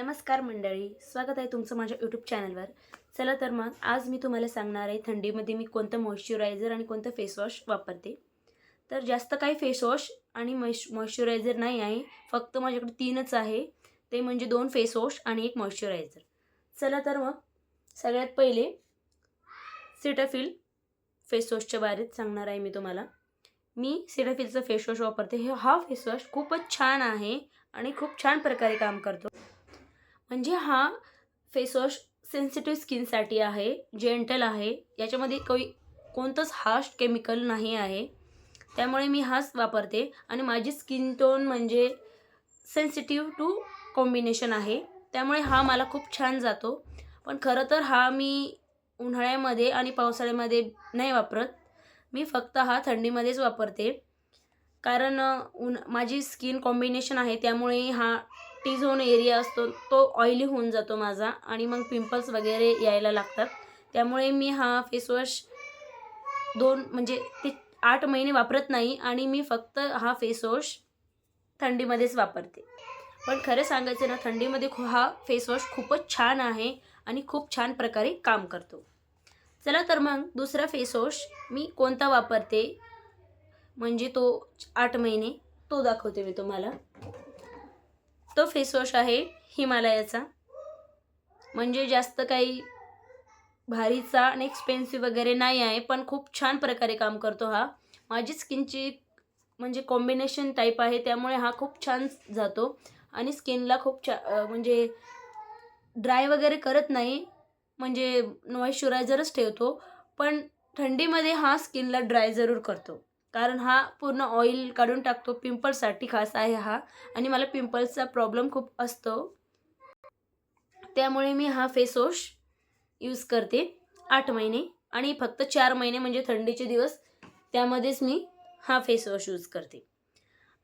नमस्कार मंडळी स्वागत आहे तुमचं माझ्या यूट्यूब चॅनलवर चला तर मग आज मी तुम्हाला सांगणार आहे थंडीमध्ये मी कोणतं मॉइश्चरायझर आणि कोणतं फेसवॉश वापरते. तर जास्त काही फेसवॉश आणि मॉइश मॉइश्चरायझर नाही आहे फक्त माझ्याकडे तीनच आहे. ते म्हणजे दोन फेसवॉश आणि एक मॉइश्चरायझर चला तर मग सगळ्यात पहिले सिटाफिल फेसवॉशच्या बारेत सांगणार आहे मी तुम्हाला. मी सिटाफिलचं फेसवॉश वापरते. हे हा फेसवॉश खूपच छान आहे आणि खूप छान प्रकारे काम करतो. म्हणजे हा फेसवॉश सेन्सिटिव्ह स्किनसाठी आहे जेंटल आहे. याच्यामध्ये काही कोणतंच हार्श केमिकल नाही आहे. त्यामुळे मी हाच वापरते. आणि माझी स्किन टोन म्हणजे सेन्सिटिव्ह टू कॉम्बिनेशन आहे. त्यामुळे हा मला खूप छान जातो. पण खरं तर हा मी उन्हाळ्यामध्ये आणि पावसाळ्यामध्ये नाही वापरत. मी फक्त हा थंडीमध्येच वापरते. कारण उन माझी स्किन कॉम्बिनेशन आहे. त्यामुळे हा टी झोन एरिया असतो तो ऑइली होऊन जातो माझा आणि मग पिंपल्स वगैरे यायला लागतात. त्यामुळे मी हा फेसवॉश दोन म्हणजे ते आठ महिने वापरत नाही आणि मी फक्त हा फेसवॉश थंडीमध्येच वापरते. पण खरं सांगायचं ना थंडीमध्ये खू हा फेसवॉश खूपच छान आहे आणि खूप छान प्रकारे काम करतो. चला तर मग दुसरा फेसवॉश मी कोणता वापरते? म्हणजे तो आठ महिने तो दाखवते मी तुम्हाला. तो फेसवॉश आहे हिमालयाचा. म्हणजे जास्त काही भारीचा आणि एक्सपेन्सिव्ह वगैरे नाही आहे पण खूप छान प्रकारे काम करतो हा. माझी स्किनची म्हणजे कॉम्बिनेशन टाईप आहे त्यामुळे हा खूप छान जातो. आणि स्किनला खूप छा म्हणजे ड्राय वगैरे करत नाही म्हणजे मॉइश्चरायझरच ठेवतो पण थंडीमध्ये हा स्किनला ड्राय जरूर करतो. कारण हा पूर्ण ऑइल काढून टाकतो. पिंपल्ससाठी खास आहे हा. आणि मला पिंपल्सचा प्रॉब्लेम खूप असतो. त्यामुळे मी हा फेसवॉश यूज करते आठ महिने. आणि फक्त चार महिने म्हणजे थंडीचे दिवस त्यामध्येच मी हा फेसवॉश यूज करते.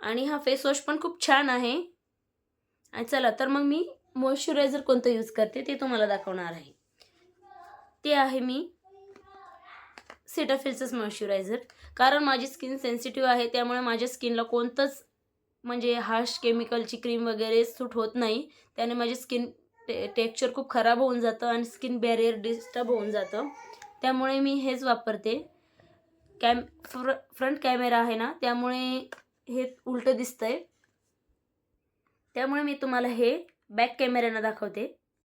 आणि हा फेसवॉश पण खूप छान आहे. आणि चला तर मग मी मॉइश्चरायझर कोणतं यूज करते ते तुम्हाला दाखवणार आहे. ते आहे मी सिटाफिलचंच मॉइश्चरायझर कारण माझी स्किन सेन्सिटिव्ह आहे त्यामुळे माझ्या स्किनला कोणतंच म्हणजे हार्श केमिकलची क्रीम वगैरे सूट होत नाही. त्याने माझी स्किन टे टेक्स्चर खूप खराब होऊन जातं आणि स्किन बॅरियर डिस्टर्ब होऊन जातं. त्यामुळे मी हेच वापरते. कॅम फ्र फ्रंट कॅमेरा आहे ना त्यामुळे हे उलटं दिसतंय. त्यामुळे मी तुम्हाला हे बॅक कॅमेऱ्यानं दाखवते.